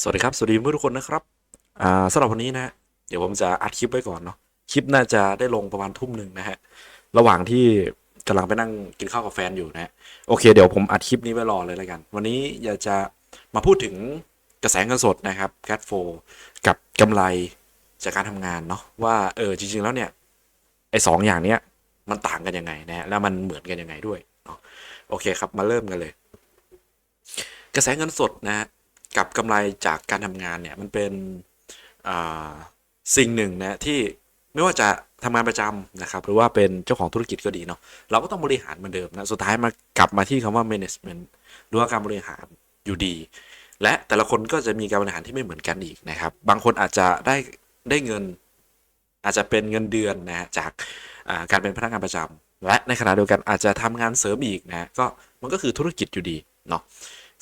สวัสดีครับ สวัสดีเพื่อนทุกคนนะครับอ่าสำหรับวันนี้นะฮะเดี๋ยวผมจะอัดคลิปไว้ก่อนเนาะ คลิปน่าจะได้ลงประมาณทุ่มหนึ่งนะฮะ ระหว่างที่กำลังไปนั่งกินข้าวกับแฟนอยู่นะฮะโอเค เดี๋ยวผมอัดคลิปนี้ไว้รอเลยแล้วกัน วันนี้อยากจะมาพูดถึงกระแสเงินสดนะครับแคดโฟกับกำไรจากการทำงานเนาะว่าเออจริง ๆ แล้วเนี่ยไอ้สองอย่างเนี้ยมันต่างกันยังไงนะฮะแล้วมันเหมือนกันยังไงด้วยเนาะโอเคครับมาเริ่มกันเลย กระแสเงินสดนะฮะ กับกำไรจากการทำงานเนี่ยมันเป็นสิ่งหนึ่งนะที่ไม่ว่าจะทำงานประจำนะครับหรือว่าเป็นเจ้าของธุรกิจก็ดีเนาะเราก็ต้องบริหารเหมือนเดิมนะสุดท้ายมากลับมาที่คำว่า management หรือว่าการบริหารอยู่ดี และแต่ละคนก็จะมีการบริหารที่ไม่เหมือนกันอีกนะครับ บางคนอาจจะได้ได้เงิน อาจจะเป็นเงินเดือนนะจากการเป็นพนักงานประจำและในขณะเดียวกันอาจจะทำงานเสริมอีกนะก็มันก็คือธุรกิจอยู่ดีเนาะ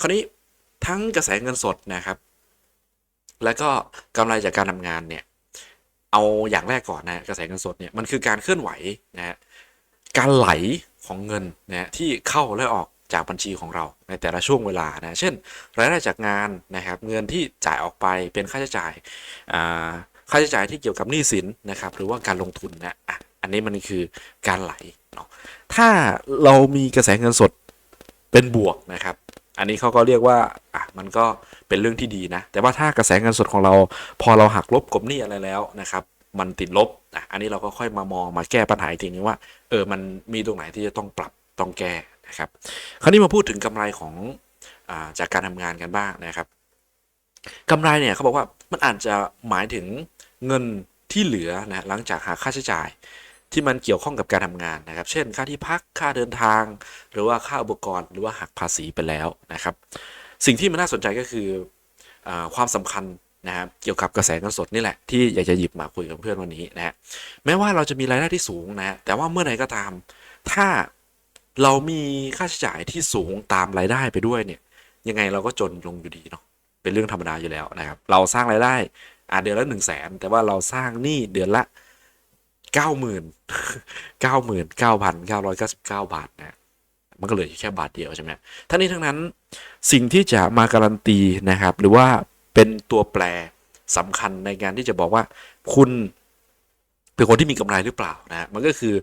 คราวนี้ ทั้งกระแสเงินสดนะครับ และก็กำไรจากการทำงานเนี่ย เอาอย่างแรกก่อนนะกระแสเงินสดเนี่ยมันคือการเคลื่อนไหวนะฮะการไหลของเงินนะที่เข้าและออกจากบัญชีของเราในแต่ละช่วงเวลานะ เช่น รายได้จากงานนะครับ เงินที่จ่ายออกไปเป็นค่าใช้จ่ายค่าใช้จ่ายที่เกี่ยวกับหนี้สินนะครับ หรือว่าการลงทุนนะอะอันนี้มันคือการไหลเนาะถ้าเรามีกระแสเงินสดเป็นบวกนะครับ อันนี้เขาก็เรียกว่าอะมันก็เป็นเรื่องที่ดีนะ แต่ว่าถ้ากระแสเงินสดของเรา พอเราหักลบกบหนี้อะไรแล้วนะครับ มันติดลบอะอันนี้เราก็ค่อยมามองมาแก้ปัญหาอีกทีนึงว่า เออมันมีตรงไหนที่จะต้องปรับต้องแก้นะครับ คราวนี้มาพูดถึงกำไรของอ่าจากการทำงานกันบ้างนะครับกำไรเนี่ยเขาบอกว่ามันอาจจะหมายถึงเงินที่เหลือนะหลังจากหักค่าใช้จ่าย ที่มันเกี่ยวข้องกับการทำงานนะครับ เช่น ค่าที่พักค่าเดินทาง หรือว่าค่าอุปกรณ์หรือว่าหักภาษีไปแล้วนะครับ สิ่งที่มันน่าสนใจก็คืออความสำคัญนะครับเกี่ยวกับกระแสเงินสดนี่แหละที่อยากจะหยิบมาคุยกับเพื่อนวันนี้นะฮะแม้ว่าเราจะมีรายได้ที่สูงนะฮะแต่ว่าเมื่อไหร่ก็ตาม ถ้าเรามีค่าใช้จ่ายที่สูงตามรายได้ไปด้วยเนี่ย ยังไงเราก็จนลงอยู่ดีเนาะเป็นเรื่องธรรมดาอยู่แล้วนะครับ เราสร้างรายได้อ่าเดือนละหนึ่งแสนแต่ว่าเราสร้างหนี้เดือนละ เก้าหมื่นเก้าหมื่นเก้าพันเก้าร้อยเก้าสิบเก้าบาทนะมันก็เหลืออยู่แค่บาทเดียวใช่ไหมทั้งนี้ทั้งนั้นสิ่งที่จะมาการันตีนะครับ หรือว่าเป็นตัวแปรสำคัญในการที่จะบอกว่า คุณเป็นคนที่มีกำไรหรือเปล่านะมันก็คือ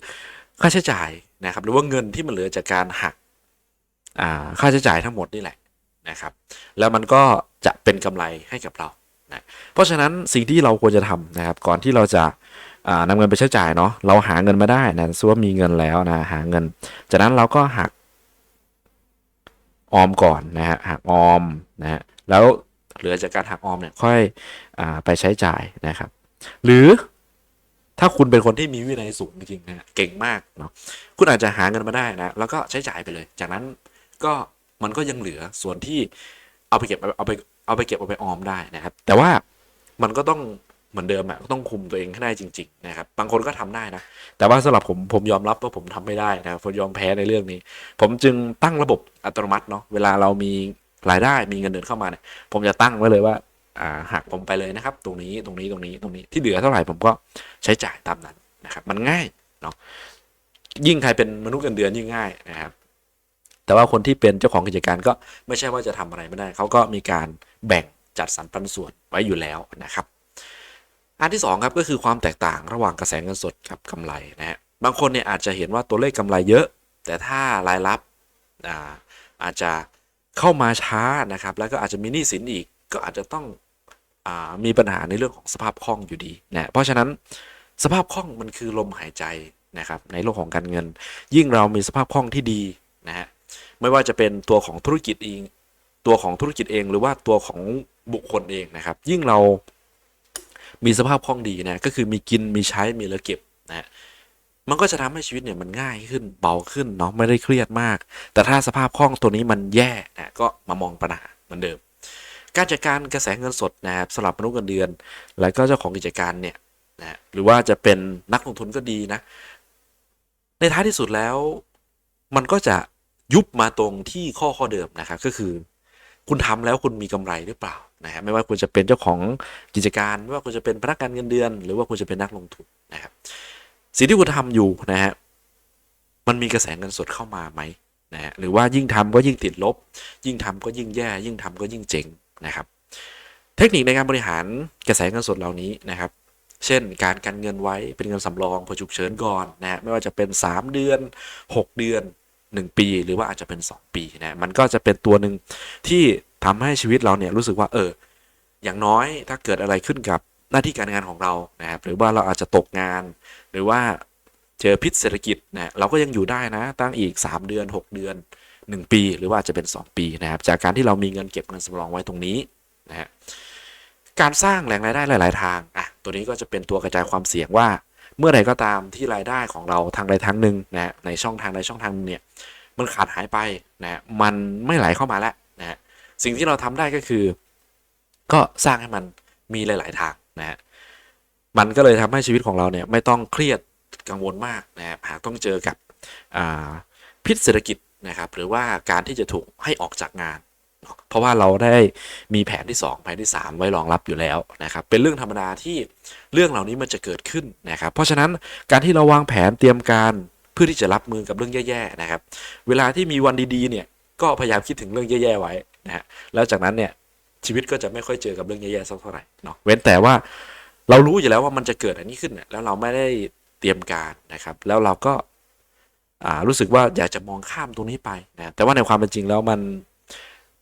ค่าใช้จ่ายนะครับ หรือว่าเงินที่มันเหลือจากการหักค่าใช้จ่ายทั้งหมดนี่แหละนะครับ แล้วมันก็จะเป็นกำไรให้กับเรานะเพราะฉะนั้นสิ่งที่เราควรจะทำนะครับ ก่อนที่เราจะ นำเงินไปใช้จ่ายเนาะเราหาเงินมาได้นะซึ่งว่ามีเงินแล้วนะหาเงิน จากนั้นเราก็หักออมก่อนนะฮะหักออมนะฮะแล้วเหลือจากการหักออมเนี่ยค่อยอไปใช้จ่ายนะครับ หรือถ้าคุณเป็นคนที่มีวินัยสูงจริงๆนะเก่งมากเนาะคุณอาจจะหาเงินมาได้นะแล้วก็ใช้จ่ายไปเลย จากนั้นก็มันก็ยังเหลือส่วนที่เอาไปเก็บเอาไปเอาไปเก็บเอาไปออมได้นะครับ แต่ว่ามันก็ต้อง เหมือนเดิมอะก็ต้องคุมตัวเองให้ได้จริงๆนะครับบางคนก็ทำได้นะ แต่ว่าสำหรับผมผมยอมรับว่าผมทำไม่ได้นะครับผมยอมแพ้ในเรื่องนี้ ผมจึงตั้งระบบอัตโนมัติเนาะเวลาเรามีรายได้มีเงินเดือนเข้ามาเนี่ยผมจะตั้งไว้เลยว่าอ่าหักผมไปเลยนะครับ ตรงนี้ตรงนี้ตรงนี้ตรงนี้ที่เหลือเท่าไหร่ผมก็ใช้จ่ายตามนั้นนะครับมันง่ายเนาะยิ่งใครเป็นมนุษย์เงินเดือนยิ่งง่ายนะครับแต่ว่าคนที่เป็นเจ้าของกิจการก็ไม่ใช่ว่าจะทำอะไรไม่ได้ เขาก็มีการแบ่งจัดสรรปันส่วนไว้อยู่แล้วนะครับ อันที่สองครับก็คือความแตกต่างระหว่างกระแสเงินสดกับกำไรนะฮะบางคนเนี่ยอาจจะเห็นว่าตัวเลขกำไรเยอะ แต่ถ้ารายรับอ่าอาจจะเข้ามาช้านะครับ แล้วก็อาจจะมีหนี้สินอีกก็อาจจะต้องอามีปัญหาในเรื่องของสภาพคล่องอยู่ดีนะเพราะฉะนั้นสภาพคล่องมันคือลมหายใจนะครับในโลกของการเงิน ยิ่งเรามีสภาพคล่องที่ดีนะฮะไม่ว่าจะเป็นตัวของธุรกิจเองตัวของธุรกิจเอง หรือว่าตัวของบุคคลเองนะครับ ยิ่งเรา มีสภาพคล่องดีนะก็คือมีกินมีใช้มีเหลือเก็บนะฮะมันก็จะทำให้ชีวิตเนี่ยมันง่ายขึ้นเบาขึ้นเนาะไม่ได้เครียดมาก แต่ถ้าสภาพคล่องตัวนี้มันแย่นะก็มามองปัญหาเหมือนเดิม การจัดการกระแสเงินสดนะครับสำหรับมนุษย์เงินเดือน แล้วก็เจ้าของกิจการเนี่ยนะหรือว่าจะเป็นนักลงทุนก็ดีนะ ในท้ายที่สุดแล้วมันก็จะยุบมาตรงที่ข้อข้อเดิมนะครับก็คือ คุณทำแล้วคุณมีกำไรหรือเปล่า นะฮะไม่ว่าคุณจะเป็นเจ้าของกิจการ ไม่ว่าคุณจะเป็นพนักงานเงินเดือน หรือว่าคุณจะเป็นนักลงทุนนะครับสิ่งที่คุณทำอยู่นะฮะมันมีกระแสเงินสดเข้ามาไหมนะฮะหรือว่ายิ่งทำก็ยิ่งติดลบ ยิ่งทำก็ยิ่งแย่ ยิ่งทำก็ยิ่งเจ๋งนะครับ เทคนิคในการบริหารกระแสเงินสดเหล่านี้นะครับ เช่น การกันเงินไว้เป็นเงินสำรองเผื่อฉุกเฉินก่อนนะฮะไม่ว่าจะเป็น 3 เดือน 6 เดือน 1 ปี หรือว่าอาจจะเป็น 2 ปีนะมันก็จะเป็นตัวหนึ่งที่ ทำให้ชีวิตเราเนี่ยรู้สึกว่าเอออย่างน้อยถ้าเกิดอะไรขึ้นกับหน้าที่การงานของเรานะครับหรือว่าเราอาจจะตกงาน หรือว่าเจอพิษเศรษฐกิจนะเราก็ยังอยู่ได้นะตั้งอีก 3 เดือน 6 เดือน 1 ปี หรือว่าจะเป็น 2 ปีนะครับจากการที่เรามีเงินเก็บเงินสำรองไว้ตรงนี้นะฮะการสร้างแหล่งรายได้หลาย ๆ ทางอะตัวนี้ก็จะเป็นตัวกระจายความเสี่ยงว่า เมื่อใดก็ตามที่รายได้ของเราทางใดทางหนึ่งนะฮะในช่องทางใดช่องทางหนึ่งเนี่ยมันขาดหายไปนะฮะมันไม่ไหลเข้ามาแล้วนะฮะ สิ่งที่เราทำได้ก็คือ ก็สร้างให้มันมีหลาย ๆ ทางนะฮะมันก็เลยทำให้ชีวิตของเราเนี่ยไม่ต้องเครียดกังวลมากนะครับหากต้องเจอกับอ่าพิษเศรษฐกิจนะครับ หรือว่าการที่จะถูกให้ออกจากงานเนาะเพราะว่าเราได้มีแผนที่ 2 แผนที่ 3 ไว้รองรับอยู่แล้วนะครับ เป็นเรื่องธรรมดาที่เรื่องเหล่านี้มันจะเกิดขึ้นนะครับ เพราะฉะนั้นการที่เราวางแผนเตรียมการเพื่อที่จะรับมือกับเรื่องแย่ๆนะครับ เวลาที่มีวันดีๆเนี่ยก็พยายามคิดถึงเรื่องแย่ๆไว้ นะฮะแล้วจากนั้นเนี่ยชีวิตก็จะไม่ค่อยเจอกับเรื่องแย่ๆสักเท่าไหร่เนาะเว้นแต่ว่าเรารู้อยู่แล้วว่ามันจะเกิดอันนี้ขึ้นเนี่ยแล้วเราไม่ได้เตรียมการนะครับ แล้วเราก็อ่ารู้สึกว่าอยากจะมองข้ามตรงนี้ไปนะแต่ว่าในความเป็นจริงแล้วมัน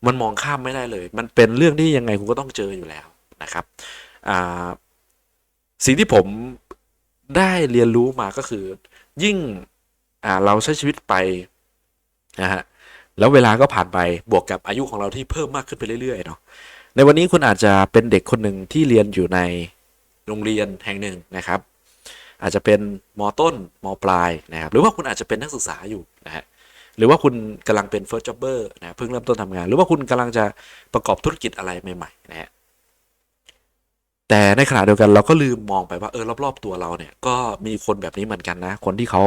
มันมองข้ามไม่ได้เลย มันเป็นเรื่องที่ยังไงคุณก็ต้องเจออยู่แล้วนะครับอ่าสิ่งที่ผมได้เรียนรู้มาก็คือ ยิ่งอ่าเราใช้ชีวิตไปนะฮะ แล้วเวลาก็ผ่านไปบวกกับอายุของเราที่เพิ่มมากขึ้นไปเรื่อยๆเนาะในวันนี้คุณอาจจะเป็นเด็กคนหนึ่งที่เรียนอยู่ในโรงเรียนแห่งหนึ่งนะครับ อาจจะเป็นมต้นมปลายนะครับ หรือว่าคุณอาจจะเป็นนักศึกษาอยู่นะฮะหรือว่าคุณกำลังเป็น first jobber นะเพิ่งเริ่มต้นทำงาน หรือว่าคุณกำลังจะประกอบธุรกิจอะไรใหม่ๆนะฮะแต่ในขณะเดียวกันเราก็ลืมมองไปว่าเออรอบๆตัวเราเนี่ยก็มีคนแบบนี้เหมือนกันนะ คนที่เขา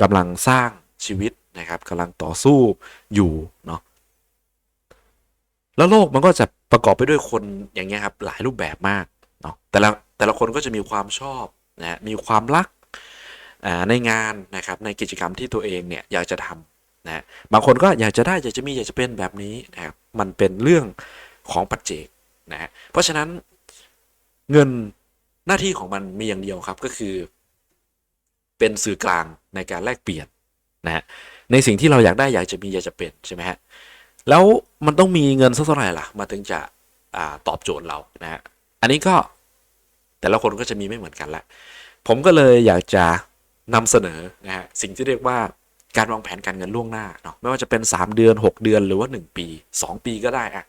กำลังสร้างชีวิต นะครับกำลังต่อสู้อยู่เนาะแล้วโลกมันก็จะประกอบไปด้วยคนอย่างเงี้ยครับหลายรูปแบบมากเนาะแต่ละแต่ละคนก็จะมีความชอบนะมีความรักในงานนะครับในกิจกรรมที่ตัวเองเนี่ยอยากจะทำนะฮะบางคนก็อยากจะได้อยากจะมีอยากจะเป็นแบบนี้นะครับมันเป็นเรื่องของปัจเจกนะฮะเพราะฉะนั้นเงินหน้าที่ของมันมีอย่างเดียวครับก็คือ เป็นสื่อกลางในการแลกเปลี่ยนนะฮะ ในสิ่งที่เราอยากได้อยากจะมีอยากจะเป็นใช่ไหมฮะแล้วมันต้องมีเงินสักเท่าไหร่ล่ะมาถึงจะอตอบโจทย์เรานะฮะอันนี้ก็แต่ละคนก็จะมีไม่เหมือนกันแหละผมก็เลยอยากจะนำเสนอนะฮะสิ่งที่เรียกว่าการวางแผนการเงินล่วงหน้าเนาะไม่ว่าจะเป็น 3 เดือน 6 เดือนหรือว่า 1 ปี 2 ปีก็ได้อะ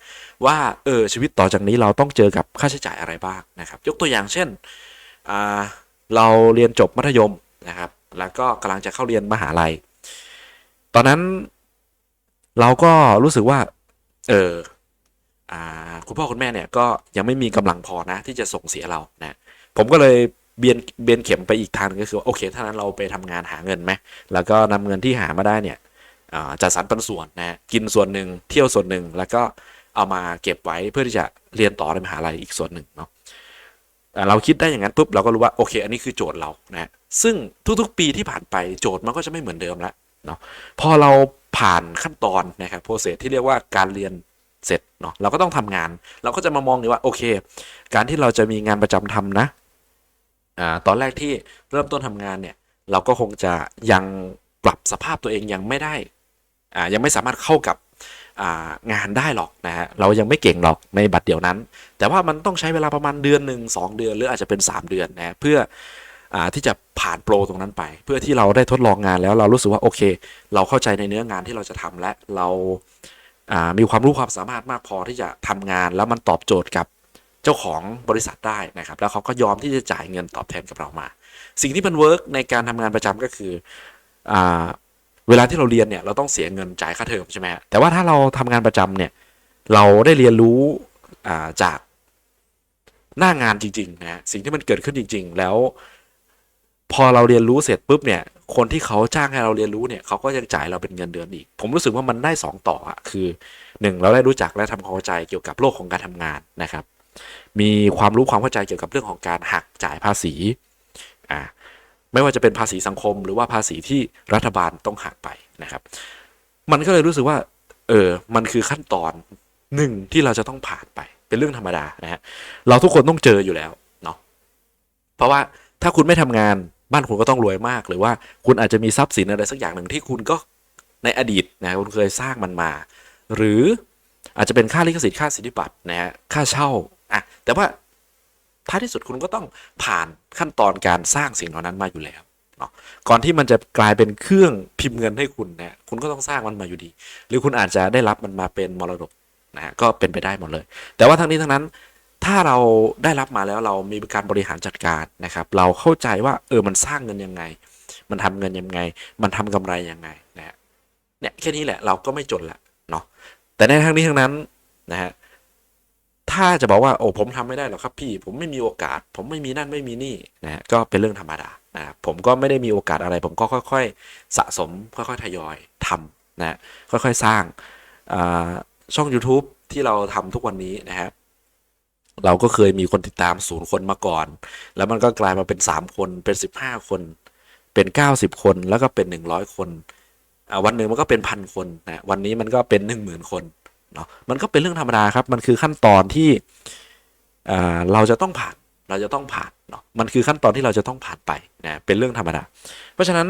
ว่าเออชีวิตต่อจากนี้เราต้องเจอกับค่าใช้จ่ายอะไรบ้างนะครับ ยกตัวอย่างเช่นเราเรียนจบมัธยมนะครับ แล้วก็กำลังจะเข้าเรียนมหาลัย ตอนนั้นเราก็รู้สึกว่า เอออาคุณพ่อคุณแม่เนี่ยก็ยังไม่มีกำลังพอนะ ที่จะส่งเสียเรานะผมก็เลยเบียนเบียนเข็มไปอีกทางนึงก็คือว่าโอเคถ้านั้นเราไปทำงานหาเงินไหมแล้วก็นำเงินที่หามาได้เนี่ยจัดสรรปันส่วนนะกินส่วนหนึ่งเที่ยวส่วนหนึ่งแล้วก็เอามาเก็บไว้เพื่อที่จะเรียนต่อในมหาลัยอีกส่วนหนึ่งเนาะเราคิดได้อย่างนั้นปุ๊บเราก็รู้ว่าโอเค อันนี้คือโจทย์เรานะซึ่งทุกๆ ปีที่ผ่านไปโจทย์มันก็จะไม่เหมือนเดิมแล้ว เนาะพอเราผ่านขั้นตอนนะครับโปรเซสที่เรียกว่าการเรียนเสร็จเนาะเราก็ต้องทำงาน เราก็จะมามองดีว่าโอเค การที่เราจะมีงานประจำทำนะอ่าตอนแรกที่เริ่มต้นทำงานเนี่ย เราก็คงจะยังปรับสภาพตัวเองยังไม่ได้อ่ายังไม่สามารถเข้ากับงานได้หรอกนะฮะเรายังไม่เก่งหรอกในบัตรเดียวนั้น แต่ว่ามันต้องใช้เวลาประมาณเดือนหนึ่งสองเดือนหรืออาจจะเป็น 3 เดือนนะเพื่อ ที่จะผ่านโปรตรงนั้นไป เพื่อที่เราได้ทดลองงานแล้วเรารู้สึกว่าโอเค เราเข้าใจในเนื้องานที่เราจะทำและเราอ่ามีความรู้ความสามารถมากพอที่จะทำงาน แล้วมันตอบโจทย์กับเจ้าของบริษัทได้นะครับ แล้วเขาก็ยอมที่จะจ่ายเงินตอบแทนกับเรามา สิ่งที่มันเวิร์กในการทำงานประจำก็คืออ่าเวลาที่เราเรียนเนี่ยเราต้องเสียเงินจ่ายค่าเทอมใช่ไหมฮะแต่ว่าถ้าเราทำงานประจำเนี่ยเราได้เรียนรู้อ่าจากหน้างานจริงๆนะฮะสิ่งที่มันเกิดขึ้นจริง ๆ แล้ว พอเราเรียนรู้เสร็จปุ๊บเนี่ย คนที่เขาจ้างให้เราเรียนรู้เนี่ยเขาก็ยังจ่ายเราเป็นเงินเดือนอีก ผมรู้สึกว่ามันได้ 2 ต่ออะคือ 1 เราได้รู้จักและทำความเข้าใจเกี่ยวกับโลกของการทำงานนะครับ มีความรู้ความเข้าใจเกี่ยวกับเรื่องของการหักจ่ายภาษีอ่าไม่ว่าจะเป็นภาษีสังคม หรือว่าภาษีที่รัฐบาลต้องหักไปนะครับ มันก็เลยรู้สึกว่า เออ มันคือขั้นตอนหนึ่งที่เราจะต้องผ่านไป เป็นเรื่องธรรมดานะฮะเราทุกคนต้องเจออยู่แล้วเนาะเพราะว่า ถ้าคุณไม่ทำงานบ้านคุณก็ต้องรวยมาก หรือว่าคุณอาจจะมีทรัพย์สินอะไรสักอย่างหนึ่งที่คุณก็ในอดีตนะคุณเคยสร้างมันมา หรืออาจจะเป็นค่าลิขสิทธิ์ค่าสิทธิบัตรนะฮะค่าเช่าอะแต่ว่าท้ายที่สุดคุณก็ต้องผ่านขั้นตอนการสร้างสิ่งเหล่านั้นมาอยู่แล้วเนาะก่อนที่มันจะกลายเป็นเครื่องพิมพ์เงินให้คุณนะคุณก็ต้องสร้างมันมาอยู่ดี หรือคุณอาจจะได้รับมันมาเป็นมรดกนะฮะก็เป็นไปได้หมดเลย แต่ว่าทั้งนี้ทั้งนั้น ถ้าเราได้รับมาแล้วเรามีการบริหารจัดการนะครับ เราเข้าใจว่าเออมันสร้างเงินยังไง มันทำเงินยังไง มันทำกำไรยังไงนะฮะเนี่ยแค่นี้แหละเราก็ไม่จนละเนาะแต่ในทั้งนี้ทั้งนั้นนะฮะถ้าจะบอกว่าโอ้ผมทำไม่ได้หรอกครับพี่ ผมไม่มีโอกาส ผมไม่มีนั่นไม่มีนี่นะฮะก็เป็นเรื่องธรรมดานะครับผมก็ไม่ได้มีโอกาสอะไร ผมก็ค่อยๆ สะสมค่อยๆทยอยทำนะฮะค่อยๆสร้างช่อง YouTube ที่เราทำทุกวันนี้นะฮะ เราก็เคยมีคนติดตามศูนย์คนมาก่อน แล้วมันก็กลายมาเป็น3คนเป็น15คน เป็น90คนแล้วก็เป็น100คนอ่าวันหนึ่งมันก็เป็นพันคนนะวันนี้มันก็เป็น1 0,000คนเนาะมันก็เป็นเรื่องธรรมดาครับ มันคือขั้นตอนที่อ่าเราจะต้องผ่านเราจะต้องผ่านเนาะมันคือขั้นตอนที่เราจะต้องผ่านไปนะเป็นเรื่องธรรมดา เพราะฉะนั้น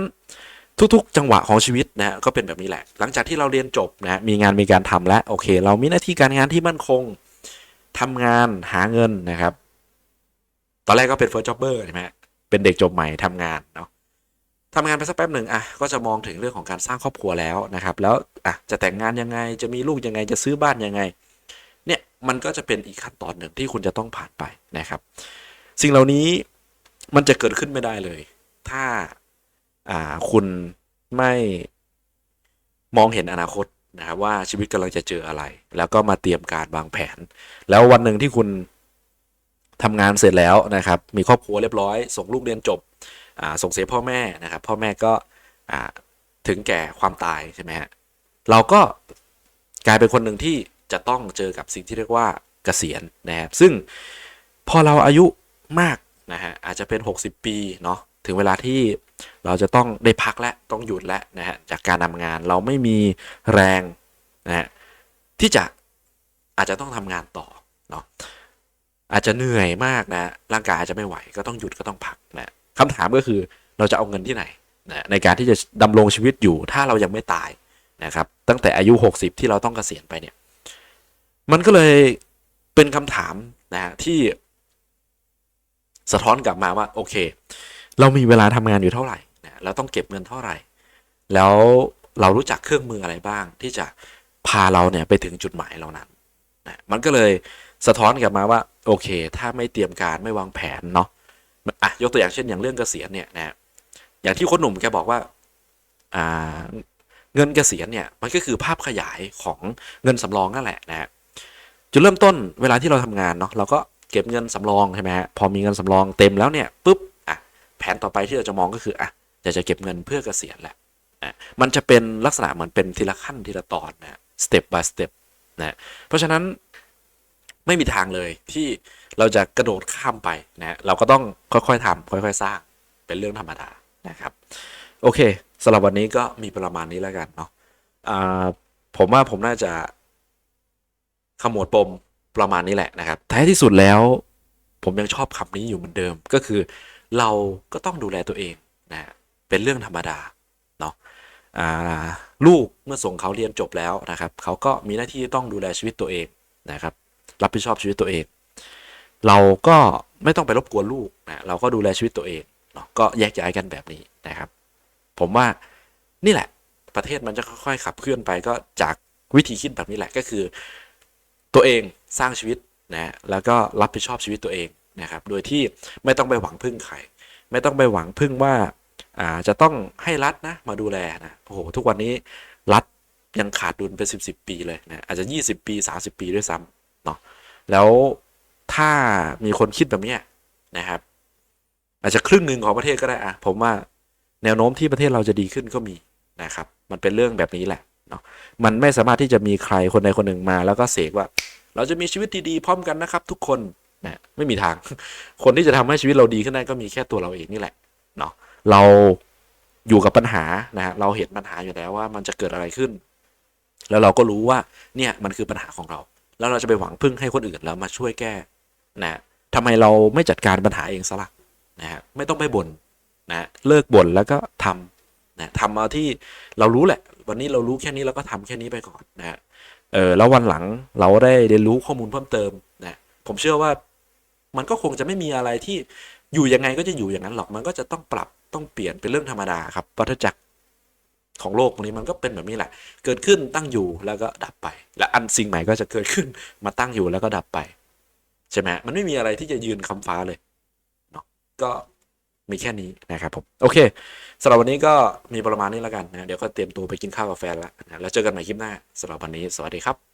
ทุกๆ จังหวะของชีวิตนะก็เป็นแบบนี้แหละ หลังจากที่เราเรียนจบนะมีงานมีการทำแล้วโอเค เรามีหน้าที่การงานที่มั่นคง ทำงานหาเงินนะครับ ตอนแรกก็เป็น first jobber ใช่ไหมเป็นเด็กจบใหม่ทำงานเนาะทำงานไปสักแป๊บหนึ่งอะก็จะมองถึงเรื่องของการสร้างครอบครัวแล้วนะครับ แล้วอะจะแต่งงานยังไงจะมีลูกยังไงจะซื้อบ้านยังไง เนี่ยมันก็จะเป็นอีกขั้นตอนหนึ่งที่คุณจะต้องผ่านไปนะครับ สิ่งเหล่านี้มันจะเกิดขึ้นไม่ได้เลย ถ้าอ่าคุณไม่มองเห็นอนาคต นะครับว่าชีวิตกำลังจะเจออะไร แล้วก็มาเตรียมการวางแผน แล้ววันหนึ่งที่คุณทำงานเสร็จแล้วนะครับ มีครอบครัวเรียบร้อย ส่งลูกเรียนจบส่งเสียพ่อแม่นะครับ พ่อแม่ก็ถึงแก่ความตายใช่ไหมฮะเราก็กลายเป็นคนหนึ่งที่จะต้องเจอกับสิ่งที่เรียกว่าเกษียณนะครับ ซึ่งพอเราอายุมากนะฮะอาจจะเป็น 60 ปีเนาะถึงเวลาที่ เราจะต้องได้พักและต้องหยุดและนะฮะจากการทำงานเราไม่มีแรงนะฮะที่จะอาจจะต้องทำงานต่อเนาะอาจจะเหนื่อยมากนะร่างกายอาจจะไม่ไหวก็ต้องหยุดก็ต้องพักนะคำถามก็คือเราจะเอาเงินที่ไหนนะในการที่จะดำรงชีวิตอยู่ถ้าเรายังไม่ตายนะครับ ตั้งแต่อายุ 60 ที่เราต้องเกษียณไปเนี่ย มันก็เลยเป็นคำถามนะฮะที่ สะท้อนกลับมาว่า โอเค เรามีเวลาทำงานอยู่เท่าไหร่ นะเราต้องเก็บเงินเท่าไหร่ แล้วเรารู้จักเครื่องมืออะไรบ้าง ที่จะพาเราเนี่ยไปถึงจุดหมายเรานั้นนะมันก็เลยสะท้อนกลับมาว่าโอเค ถ้าไม่เตรียมการไม่วางแผนเนาะอะยกตัวอย่างเช่นอย่างเรื่องเกษียณเนี่ยนะอย่างที่คนหนุ่มแกบอกว่าอ่าเงินเกษียณเนี่ยมันก็คือภาพขยายของเงินสำรองนั่นแหละนะฮะจุดเริ่มต้นเวลาที่เราทำงานเนาะเราก็เก็บเงินสำรองใช่ไหมฮะพอมีเงินสำรองเต็มแล้วเนี่ยปุ๊บอะแผนต่อไปที่เราจะมองก็คืออะ จะจะเก็บเงินเพื่อเกษียณแหละอะมันจะเป็นลักษณะเหมือนเป็นทีละขั้นทีละตอนนะ step by step นะเพราะฉะนั้นไม่มีทางเลยที่เราจะกระโดดข้ามไปนะเราก็ต้องค่อยๆทำค่อย ๆ สร้างเป็นเรื่องธรรมดานะครับ โอเคสำหรับวันนี้ก็มีประมาณนี้แล้วกันเนาะผมว่าผมน่าจะขมวดปมประมาณนี้แหละนะครับท้ายที่สุดแล้ว ผมยังชอบคำนี้อยู่เหมือนเดิมก็คือ เราก็ต้องดูแลตัวเอง เป็นเรื่องธรรมดาเนาะลูกเมื่อส่งเขาเรียนจบแล้วนะครับ เขาก็มีหน้าที่ต้องดูแลชีวิตตัวเองนะครับ รับผิดชอบชีวิตตัวเอง เราก็ไม่ต้องไปรบกวนลูกนะเราก็ดูแลชีวิตตัวเองเนาะก็แยกย้ายกันแบบนี้นะครับ ผมว่านี่แหละ ประเทศมันจะค่อยๆขับเคลื่อนไปก็จากวิธีคิดแบบนี้แหละก็คือ ตัวเองสร้างชีวิตนะแล้วก็รับผิดชอบชีวิตตัวเองนะครับ โดยที่ไม่ต้องไปหวังพึ่งใครไม่ต้องไปหวังพึ่งว่า อ่าจะต้องให้รัฐนะมาดูแลนะโอ้โหทุกวันนี้รัฐยังขาดดุลเป็นสิบสิบปีเลยนะอาจจะยี่สิบปีสาสิบปีด้วยซ้ำเนาะแล้วถ้ามีคนคิดแบบเนี้ยนะครับ อาจจะครึ่งหนึ่งของประเทศก็ได้อะผมว่าแนวโน้มที่ประเทศเราจะดีขึ้นก็มีนะครับ มันเป็นเรื่องแบบนี้แหละเนาะมันไม่สามารถที่จะมีใครคนใดคนหนึ่งมา แล้วก็เสกว่า เราจะมีชีวิตดีๆพร้อมกันนะครับ ทุกคนนะไม่มีทาง คนที่จะทำให้ชีวิตเราดีขึ้นได้ก็มีแค่ตัวเราเองนี่แหละเนาะ เราอยู่กับปัญหานะฮะเราเห็นปัญหาอยู่แล้วว่ามันจะเกิดอะไรขึ้น แล้วเราก็รู้ว่าเนี่ยมันคือปัญหาของเรา แล้วเราจะไปหวังพึ่งให้คนอื่นแล้วมาช่วยแก้นะทำไมเราไม่จัดการปัญหาเองซะละ่ะนะฮะไม่ต้องไปบ่นนะเลิกบ่นแล้วก็ทำนะทำเอาที่เรารู้แหละ วันนี้เรารู้แค่นี้เราก็ทำแค่นี้ไปก่อนนะฮะเออแล้ววันหลังเราได้เรียนรู้ข้อมูลเพิ่มเติมนะผมเชื่อว่ามันก็คงจะไม่มีอะไรที่อยู่ยังไงก็จะอยู่อย่างนั้นหรอกมันก็จะต้องปรับ ต้องเปลี่ยนเป็นเรื่องธรรมดาครับวัฏจักรของโลกตรงนี้มันก็เป็นแบบนี้แหละ เกิดขึ้นตั้งอยู่แล้วก็ดับไป และอันสิ่งใหม่ก็จะเกิดขึ้นมาตั้งอยู่แล้วก็ดับไปใช่ไหมมันไม่มีอะไรที่จะยืนคำฟ้าเลยเนาะก็มีแค่นี้นะครับผมโอเคสำหรับวันนี้ก็มีประมาณนี้แล้วกันนะเดี๋ยวก็เตรียมตัวไปกินข้าวกับแฟนแล้วนะแล้วเจอกันใหม่คลิปหน้าสำหรับวันนี้สวัสดีครับ